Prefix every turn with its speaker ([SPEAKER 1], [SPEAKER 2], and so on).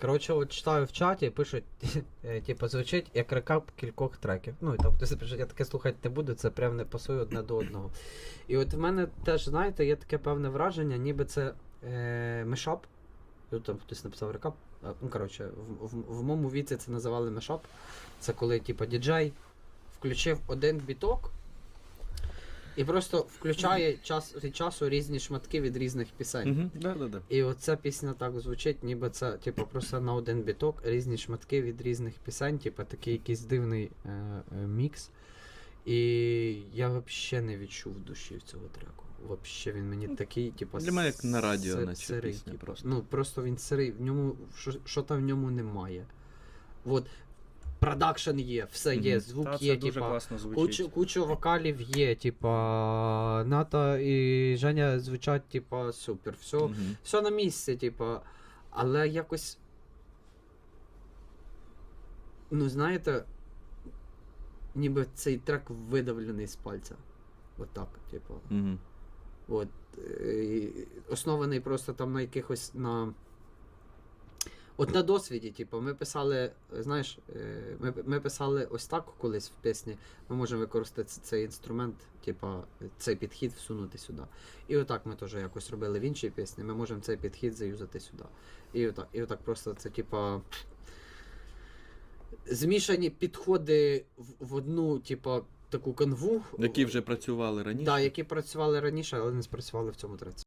[SPEAKER 1] Коротше, от читаю в чаті, пишуть, е, типу, звучить як рекап кількох треків. Ну, і там хтось пише, я таке слухати не буду, це прям не пасує одне до одного. І от в мене теж, знаєте, є таке певне враження, ніби це е, мешап. От там хтось написав рекап. Ну, коротше, в, в, в моєму віці це називали мешап. Це коли, типу, діджей включив один біток і просто включає час від часу різні шматки від різних пісень.
[SPEAKER 2] Угу. Да, да, да.
[SPEAKER 1] І оця пісня так звучить, ніби це, типу, просто на один біток різні шматки від різних пісень, типу, такий якийсь дивний е, е, мікс. І я взагалі не відчув душі в цього треку. Вообще він мені такий, типу,
[SPEAKER 2] Для мене як на радіо,
[SPEAKER 1] си-
[SPEAKER 2] наче
[SPEAKER 1] сирий,
[SPEAKER 2] пісня
[SPEAKER 1] типу.
[SPEAKER 2] просто.
[SPEAKER 1] Ну, просто він сирий, в ньому що, що там в ньому немає. От, продакшн є, все є, звук
[SPEAKER 3] Та, це
[SPEAKER 1] є,
[SPEAKER 3] дуже
[SPEAKER 1] типа.
[SPEAKER 3] класно звучить.
[SPEAKER 1] Куча, куча вокалів є, типа Ната і Женя звучать, типа, супер. Все,
[SPEAKER 2] Мгм.
[SPEAKER 1] все на місці, типа. Але якось. Ну, знаєте, ніби цей трек видавлений з пальця. От так, типу.
[SPEAKER 2] Мгм.
[SPEAKER 1] От, е, і оснований просто там на якихось на. От на досвіді, типу, ми писали, знаєш, е, ми, ми писали ось так колись в пісні, ми можемо використати цей інструмент, типу, цей підхід всунути сюди. І отак ми теж якось робили в іншій пісні, ми можемо цей підхід заюзати сюди. І отак, і отак просто це, типа. Змішані підходи в, одну, типа, таку канву.
[SPEAKER 2] Які вже працювали раніше.
[SPEAKER 1] Да, які працювали раніше, але не спрацювали в цьому треці.